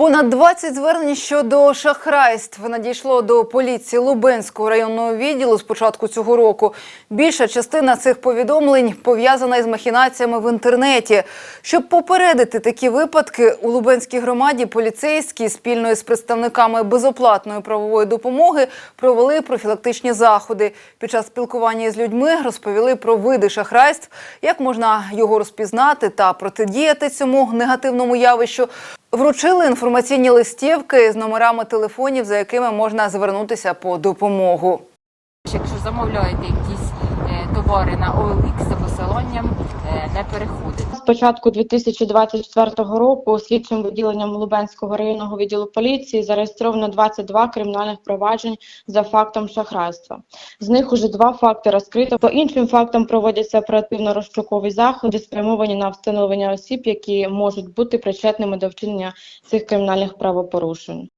Понад 20 звернень щодо шахрайств надійшло до поліції Лубенського районного відділу з початку цього року. Більша частина цих повідомлень пов'язана із махінаціями в інтернеті. Щоб попередити такі випадки, у Лубенській громаді поліцейські спільно з представниками безоплатної правової допомоги провели профілактичні заходи. Під час спілкування з людьми розповіли про види шахрайств, як можна його розпізнати та протидіяти цьому негативному явищу. Вручили інформаційні листівки з номерами телефонів, за якими можна звернутися по допомогу. Якщо замовляєте якісь е, товари на OLX посиланням, е, не переходите. З початку 2024 року слідчим відділенням Лубенського районного відділу поліції зареєстровано 22 кримінальних проваджень за фактом шахрайства. З них уже два факти розкрито. По іншим фактам проводяться оперативно-розшукові заходи, спрямовані на встановлення осіб, які можуть бути причетними до вчинення цих кримінальних правопорушень.